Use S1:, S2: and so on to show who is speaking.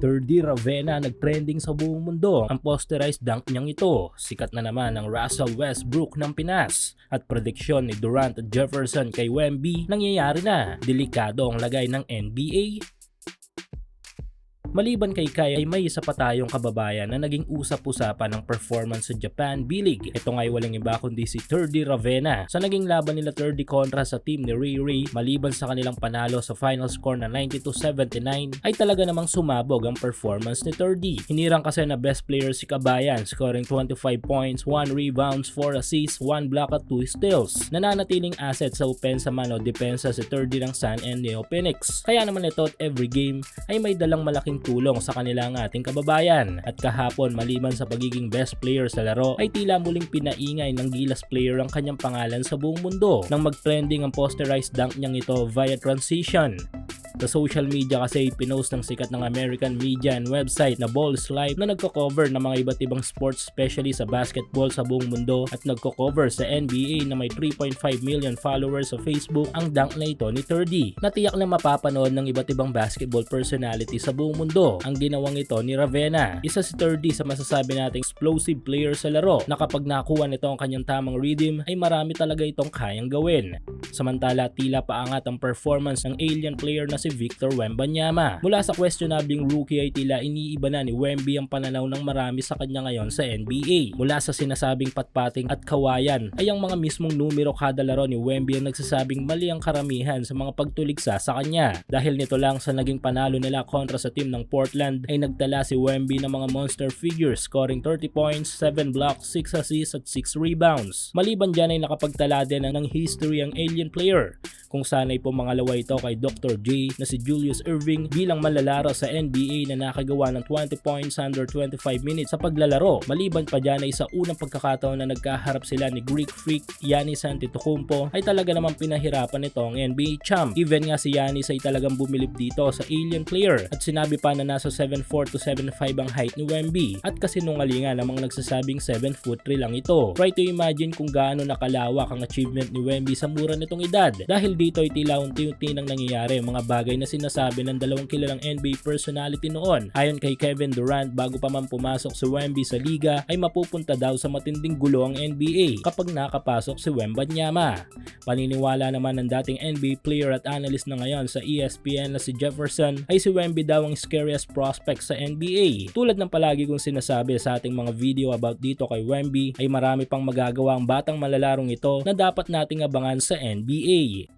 S1: 3D Ravenna nagtrending sa buong mundo ang posterized dunk niyang ito. Sikat na naman ang Russell Westbrook ng Pinas. At prediksyon ni Durant at Jefferson kay Wemby nangyayari na. Delikado ang lagay ng NBA Maliban kay Kai ay may isa pa tayong kababayan na naging usap-usapan ng performance sa Japan B-League. Ito nga ay walang iba kundi si 3D Ravenna. Sa naging laban nila 3D kontra sa team ni Riri, maliban sa kanilang panalo sa final score na 92-79, ay talaga namang sumabog ang performance ni 3D. Hinirang kasi na best player si Kabayan, scoring 25 points, 1 rebounds, 4 assists, 1 block at 2 steals. Nananatiling asset sa opensa man o depensa si 3D ng San and Neo Phoenix. Kaya naman ito at every game ay may dalang malaking tulong sa kanilang ating kababayan. At kahapon maliban sa pagiging best player sa laro ay tila muling pinaingay ng Gilas player ang kanyang pangalan sa buong mundo nang mag-trending ang posterized dunk niyang ito via transition. Sa social media kasi pinost ng sikat ng American media and website na Balls Live na nagko-cover ng mga iba't ibang sports especially sa basketball sa buong mundo at nagko-cover sa NBA na may 3.5 million followers sa Facebook ang dunk na ito ni 30. Natiyak na mapapanood ng iba't ibang basketball personality sa buong mundo ang ginawang ito ni Ravenna. Isa si 30 sa masasabi nating explosive player sa laro na kapag nakuha nito ang kanyang tamang rhythm ay marami talaga itong kayang gawin. Samantala tila paangat ang performance ng alien player na si Victor Wembanyama. Mula sa questionabling rookie ay tila iniiba na ni Wemby ang pananaw ng marami sa kanya ngayon sa NBA. Mula sa sinasabing patpating at kawayan ay ang mga mismong numero kada laro ni Wemby ang nagsasabing mali ang karamihan sa mga pagtuligsa sa kanya. Dahil nito lang sa naging panalo nila kontra sa team ng Portland ay nagtala si Wemby ng mga monster figures scoring 30 points, 7 blocks, 6 assists at 6 rebounds. Maliban dyan ay nakapagtala din ng history ang alien player kung sanay po mangalawa ito kay Dr. J na si Julius Irving bilang manlalaro sa NBA na nakagawa ng 20 points under 25 minutes sa paglalaro. Maliban pa dyan ay sa unang pagkakataon na nagkaharap sila ni Greek Freak Giannis Antetokounmpo ay talaga namang pinahirapan nito ang NBA champ. Even nga si Giannis ay talagang bumilib dito sa alien player at sinabi pa na nasa 7'4 to 7'5 ang height ni Wemby at kasinungalingan namang nagsasabing 7 foot 3 lang ito. Try to imagine kung gaano nakalawak ang achievement ni Wemby sa mura nitong edad dahil dito ay tila unti-unti nang nangyayari ang mga bagay na sinasabi ng dalawang kilalang NBA personality noon. Ayon kay Kevin Durant bago pa man pumasok si Wemby sa liga ay mapupunta daw sa matinding gulo ang NBA kapag nakapasok si Wembanyama. Paniniwala naman ng dating NBA player at analyst na ngayon sa ESPN na si Jefferson ay si Wemby daw ang scariest prospect sa NBA. Tulad ng palagi kong sinasabi sa ating mga video about dito kay Wemby ay marami pang magagawa ang batang malalarong ito na dapat nating abangan sa NBA.